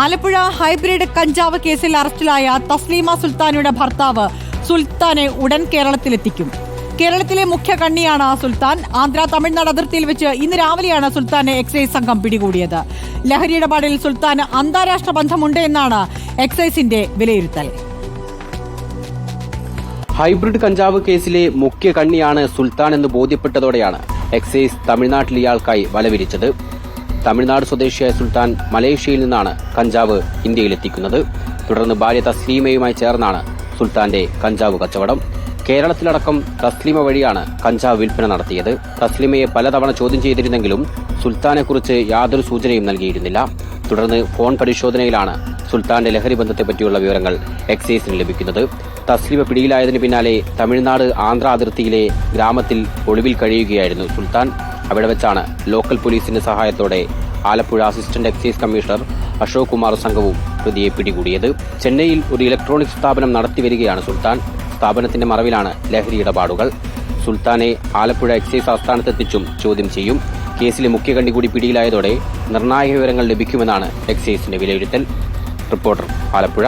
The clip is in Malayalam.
ആലപ്പുഴ ഹൈബ്രിഡ് കഞ്ചാവ് കേസിൽ അറസ്റ്റിലായ തസ്ലീമ സുൽത്താനയുടെ ഭർത്താവ് സുൽത്താനെ ഉടൻ കേരളത്തിലെത്തിക്കും. കേരളത്തിലെ മുഖ്യ കണ്ണിയാണ് സുൽത്താൻ. ആന്ധ്ര തമിഴ്നാട് അതിർത്തിയിൽ വെച്ച് ഇന്ന് രാവിലെയാണ് സുൽത്താനെ എക്സൈസ് സംഘം പിടികൂടിയത്. ലഹരി ഇടപാടിൽ സുൽത്താന് അന്താരാഷ്ട്ര ബന്ധമുണ്ട് എന്നാണ് എക്സൈസിന്റെ വിലയിരുത്തൽ. ഹൈബ്രിഡ് കഞ്ചാവ് കേസിലെ മുഖ്യ കണ്ണിയാണ് സുൽത്താൻ എന്ന് ബോധ്യപ്പെട്ടതോടെയാണ് എക്സൈസ് തമിഴ്നാട്ടിൽ ഇയാൾക്കായി വലവിരിച്ചത്. തമിഴ്നാട് സ്വദേശിയായ സുൽത്താൻ മലേഷ്യയിൽ നിന്നാണ് കഞ്ചാവ് ഇന്ത്യയിലെത്തിക്കുന്നത്. തുടർന്ന് ഭാര്യ തസ്ലീമയുമായി ചേർന്നാണ് സുൽത്താന്റെ കഞ്ചാവ് കച്ചവടം. കേരളത്തിലടക്കം തസ്ലീമ വഴിയാണ് കഞ്ചാവ് വിൽപ്പന നടത്തിയത്. തസ്ലീമയെ പലതവണ ചോദ്യം ചെയ്തിരുന്നെങ്കിലും സുൽത്താനെക്കുറിച്ച് യാതൊരു സൂചനയും നൽകിയിരുന്നില്ല. തുടർന്ന് ഫോൺ പരിശോധനയിലാണ് സുൽത്താന്റെ ലഹരി ബന്ധത്തെപ്പറ്റിയുള്ള വിവരങ്ങൾ എക്സൈസിന് ലഭിക്കുന്നത്. തസ്ലിമ പിടിയിലായതിനു പിന്നാലെ തമിഴ്നാട് ആന്ധ്ര അതിർത്തിയിലെ ഗ്രാമത്തിൽ ഒളിവിൽ കഴിയുകയായിരുന്നു. സുൽത്താൻ അവിടെ വെച്ചാണ് ലോക്കൽ പോലീസിന്റെ സഹായത്തോടെ Alappuzha assistant excise commissioner Ashok Kumar സംഘവും പ്രതിയെ പിടികൂടിയത്. ചെന്നൈയിൽ ഒരു ഇലക്ട്രോണിക് സ്ഥാപനം നടത്തിവരികയാണ് സുൽത്താൻ. സ്ഥാപനത്തിന്റെ മറവിലാണ് ലഹരി ഇടപാടുകൾ. സുൽത്താനെ ആലപ്പുഴ എക്സൈസ് ആസ്ഥാനത്തെത്തിച്ചും ചോദ്യം ചെയ്യും. കേസിലെ മുഖ്യകണ്ണി കൂടി പിടിയിലായതോടെ നിർണായക വിവരങ്ങൾ ലഭിക്കുമെന്നാണ് എക്സൈസിന്റെ വിലയിരുത്തൽ. റിപ്പോർട്ടർ ആലപ്പുഴ.